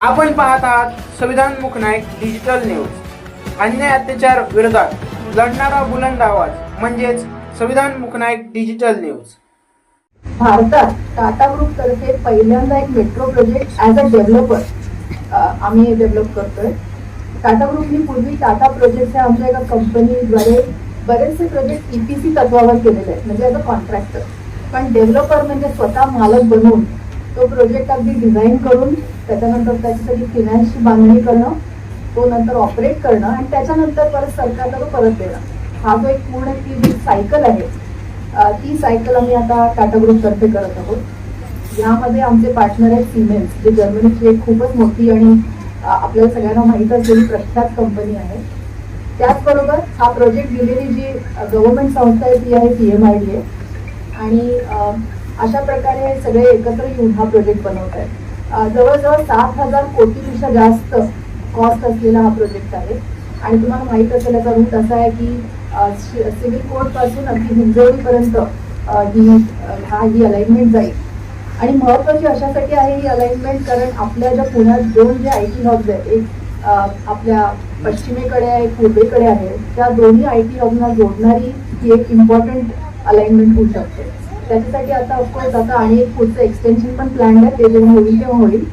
आपण पाहत आहात संविधान मुखनायक डिजिटल न्यूज अन्याय अत्याचार विरोधात लढणारा बुलंद आवाज म्हणजेच संविधान मुखनायक डिजिटल न्यूज भारतात टाटा ग्रुप तर्फे पहिल्यांदा एक metro project as a developer आम्ही डेव्हलप करतोय. टाटा ग्रुपनी पूर्वी टाटा प्रोजेक्ट हे आमच्या एका कंपनीद्वारे बरेचसे प्रोजेक्ट ईपीसी तत्वावर केलेले आहेत म्हणजे ॲज अ कॉन्ट्रॅक्टर पण डेव्हलपर म्हणजे स्वतः मालक बनवून तो प्रोजेक्ट अगदी डिझाईन करून त्याच्यानंतर त्याच्यासाठी फिनान्सची बांधणी करणं तो नंतर ऑपरेट करणं आणि त्याच्यानंतर परत सरकारला तो परत देणं. हा जो एक पूर्ण ती जी सायकल आहे ती सायकल आम्ही आता टाटा ग्रुप करत आहोत. यामध्ये आमचे पार्टनर आहेत सिमेन्स जे जर्मनीची एक खूपच मोठी आणि आपल्या आपल्याला सगळ्यांना माहीत असलेली प्रख्यात कंपनी आहे. त्याचबरोबर हा प्रोजेक्ट दिलेली जी गव्हर्नमेंट संस्था आहे ती आहे पी एम आय डी आणि अशा प्रकारे हे सगळे एकत्र येऊन हा प्रोजेक्ट बनवत आहेत. जवळजवळ सात हजार कोटीपेक्षा जास्त कॉस्ट असलेला हा प्रोजेक्ट आहे. आणि तुम्हाला माहीत असेल याचा रूट असा आहे की सि- सिव्हिल कोर्टपासून अगदी हिंजवळीपर्यंत ही हा ही अलाइनमेंट जाईल. आणि महत्वाची अशासाठी आहे ही अलाइनमेंट कारण आपल्या ज्या पुण्यात दोन जे आय टी हॉब्स आहेत एक आपल्या पश्चिमेकडे आहे पूर्वेकडे आहे त्या दोन्ही आय टी हॉबना जोडणारी ही एक इम्पॉर्टंट अलाइनमेंट होऊ शकते. त्याच्यासाठी आता ऑफकोर्स आता आणि एक पुढचं एक्सटेन्शन पण प्लॅन आहे ते जेव्हा होईल तेव्हा होईल.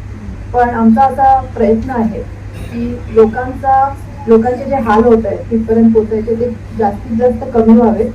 पण आमचा असा प्रयत्न आहे की लोकांचा लोकांचे जे हाल होत आहेत तिथपर्यंत पोचायचे ते जास्तीत जास्त कमी व्हावेत.